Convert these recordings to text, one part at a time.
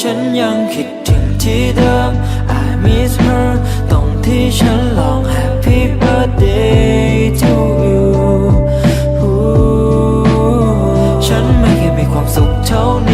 ฉันยังคิดถึงที่เดิม I miss her ตรงที่ฉันลอง Happy birthday to you ฉันไม่เคยมีความสุขเท่านี้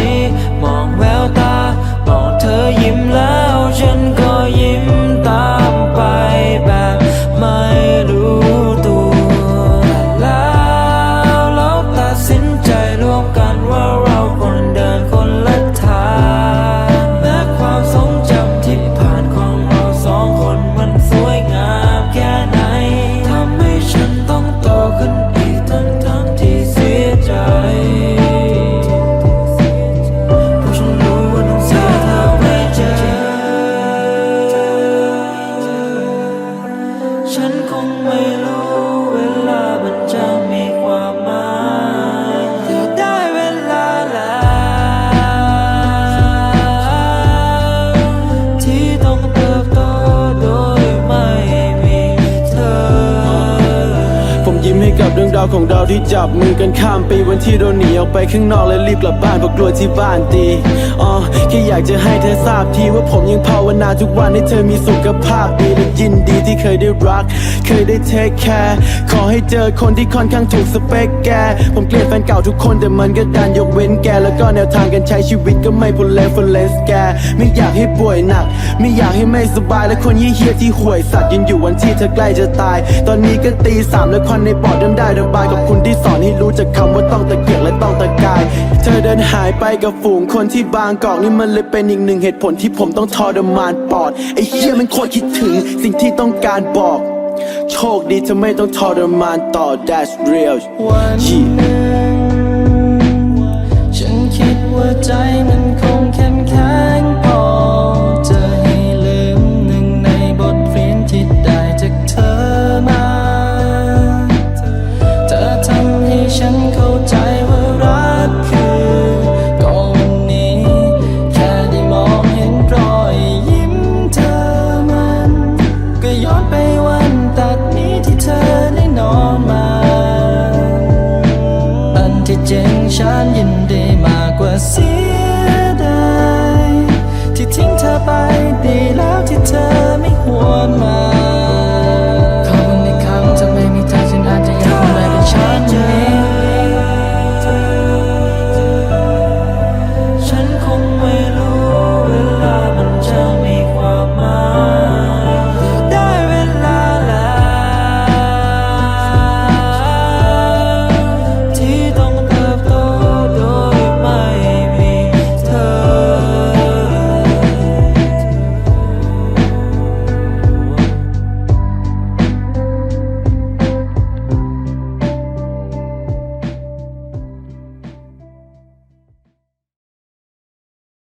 ยิ้มให้กับเรื่องราวของเราที่จับมือกันข้ามปีวันที่เราหนีออกไปข้างนอกและรีบกลับบ้านเพราะกลัวที่บ้านตีอ๋อแค่อยากจะให้เธอทราบทีว่าผมยังภาวนาทุกวันให้เธอมีสุขภาพดีและยินดีที่เคยได้รัก เคยได้เทคแคร์ขอให้เจอคนที่ค่อนข้างถูกสเปคแก ผมเกลียดแฟนเก่าทุกคนแต่มันก็ดันยกเว้นแก แล้วก็แนวทางการใช้ชีวิตก็ไม่พุเลฟเลสแก ไม่อยากให้ป่วยหนัก ไม่อยากให้ไม่สบายและคนเยี่ยที่ห่วยสัตว์ยังอยู่วันที่เธอใกล้จะตาย ตอนนี้ก็ตีสามแล้วควันในปอดเริ่มได้ระบายกับคุณที่สอนให้รู้จักคำว่าต้องตะเกียกและต้องตะกาย เธอเดินหายไปกับฝูงคนที่บางกอกนี่มันเลยเป็นอีกหนึ่งเหตุผลที่ผมต้องทรมานปอดไอ้เหี้ยมันโคตรคิดถึงสิ่งที่ต้องการบอก โชคดีเธอไม่ต้องทรมานต่อ that's real วันหนึ่งฉันคิดว่าใจมัน จริงฉันยินดีมากกว่าเสียดายที่ทิ้งเธอไปดีแล้วที่เธอ